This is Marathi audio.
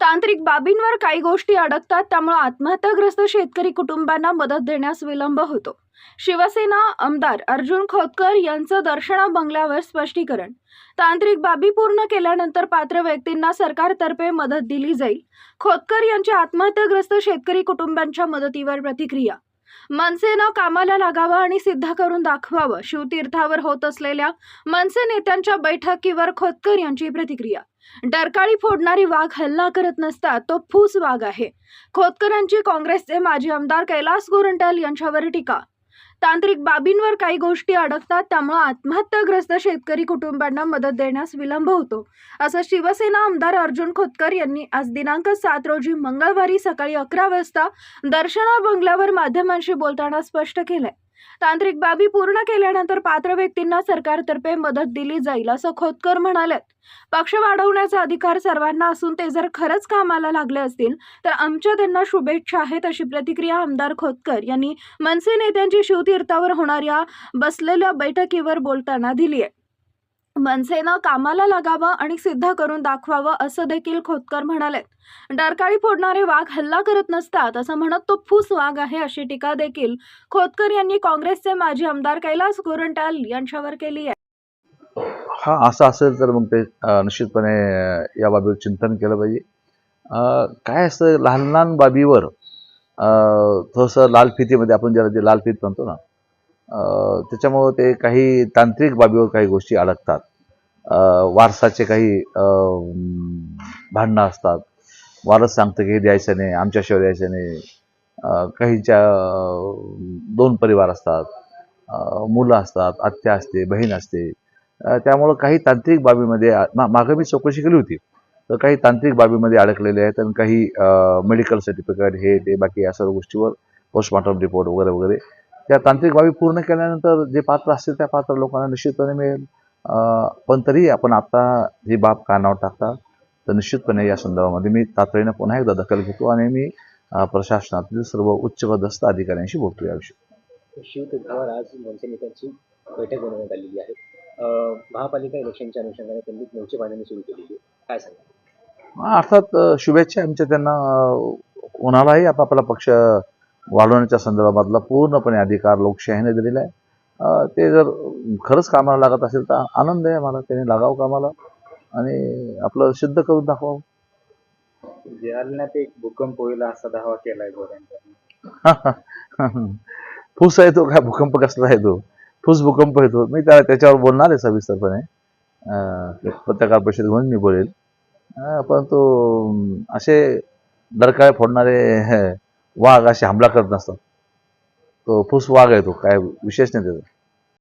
तांत्रिक बाबींवर काही गोष्टी अडकतात त्यामुळे आत्महत्याग्रस्त शेतकरी कुटुंबांना मदत देण्यास विलंब होतो. शिवसेना आमदार अर्जुन खोतकर यांचं दर्शना बंगल्यावर स्पष्टीकरण. तांत्रिक बाबी पूर्ण केल्यानंतर पात्र व्यक्तींना सरकारतर्फे मदत दिली जाईल. खोतकर यांच्या आत्महत्याग्रस्त शेतकरी कुटुंबांच्या मदतीवर प्रतिक्रिया मनसेनं कामाला लागावं आणि सिद्ध करून दाखवावं शिवतीर्थावर होत असलेल्या मनसे नेत्यांच्या बैठकीवर खोतकर यांची प्रतिक्रिया. डरकाळी फोडणारी वाघ हल्ला करत नसता तो फूस वाघ आहे. खोतकरांची काँग्रेसचे माजी आमदार कैलास गोरंट्याल यांच्यावर टीका. तांत्रिक बाबींवर काही गोष्टी अडकतात त्यामुळे आत्महत्याग्रस्त शेतकरी कुटुंबांना मदत देण्यास विलंब होतो. असं शिवसेना आमदार अर्जुन खोतकर यांनी आज दिनांक सात रोजी मंगळवारी सकाळी अकरा वाजता दर्शना बंगल्यावर माध्यमांशी बोलताना स्पष्ट केलंय. तांत्रिक बाबी पूर्ण केल्यानंतर पात्र व्यक्तींना सरकारतर्फे मदत दिली जाईल असं खोतकर म्हणालेत. पक्ष वाढवण्याचा अधिकार सर्वांना असून ते जर खरंच कामाला लागले असतील तर आमच्या त्यांना शुभेच्छा आहेत अशी प्रतिक्रिया आमदार खोतकर यांनी मनसे नेत्यांची शिवतीर्थावर होणाऱ्या बसलेल्या बैठकीवर बोलताना दिली आहे मनसेनं कामाला लागावं आणि सिद्ध करून दाखवावं असं देखील खोतकर म्हणाले डरकाळी फोडणारे वाघ हल्ला करत नसतात असं म्हणत तो फूस वाघ आहे अशी टीका देखील खोतकर यांनी काँग्रेसचे माजी आमदार कैलास गोरंट्याल यांच्यावर केली आहे. हा असं असेल तर मग ते निश्चितपणे या बाबीवर चिंतन केलं पाहिजे. काय असतं लहान लहान बाबीवर अं, थोडंसं लाल फितीमध्ये आपण ज्याला जे लाल फीत म्हणतो ना त्याच्यामुळं ते काही तांत्रिक बाबीवर काही गोष्टी अडकतात. वारसाचे काही भांडणं असतात. वारस सांगतं की हे द्यायचं नाही आमच्याशिवाय द्यायचं नाही. काहींच्या काहीच्या दोन परिवार असतात. मुलं असतात आत्या असते बहीण असते. त्यामुळं काही तांत्रिक बाबीमध्ये मा मागं मी चौकशी केली होती. तर काही तांत्रिक बाबीमध्ये अडकलेले आहेत आणि काही मेडिकल सर्टिफिकेट हे ते बाकी या सर्व गोष्टीवर पोस्टमॉर्टम रिपोर्ट वगैरे वगैरे त्या तांत्रिक बाबी पूर्ण केल्यानंतर जे पात्र असतील त्या पात्र लोकांना निश्चितपणे मिळेल. पण तरी आपण आता ही बाब कानावर टाकता तर निश्चितपणे या संदर्भामध्ये मी तातडीनं पुन्हा एकदा दखल घेतो आणि मी प्रशासनातील सर्व उच्चपदस्थ अधिकाऱ्यांशी बोलतो याविषयी. शिवतीर्थावर आज मनसे नेत्यांची बैठक बोलवण्यात आलेली आहे. महापालिका इलेक्शनच्या अनुषंगाने त्यांनी मोर्चे बांधणी सुरू केलेली आहे. काय सांगा अर्थात शुभेच्छा आमच्या त्यांना कोणालाही आपापला पक्ष वाढवण्याच्या संदर्भातला पूर्णपणे अधिकार लोकशाहीने दिलेला आहे. ते जर खरंच कामाला लागत असेल तर आनंद आहे मला त्यांनी लागावं कामाला आणि आपलं सिद्ध करून दाखवावं. जालन्यात एक भूकंप होईल असा दावा केलाय गोऱ्यांनी. फुस आहे तो काय भूकंप कसला आहे तो फुस भूकंप येतो. मी त्या त्याच्यावर बोलणार आहे सविस्तरपणे. पत्रकार परिषद घेऊन मी बोलेल. परंतु असे डरकाळे फोडणारे वाघ असे हमला करत नसतात. तो फुस वाघ आहे तो काय विशेष नाही त्याचा.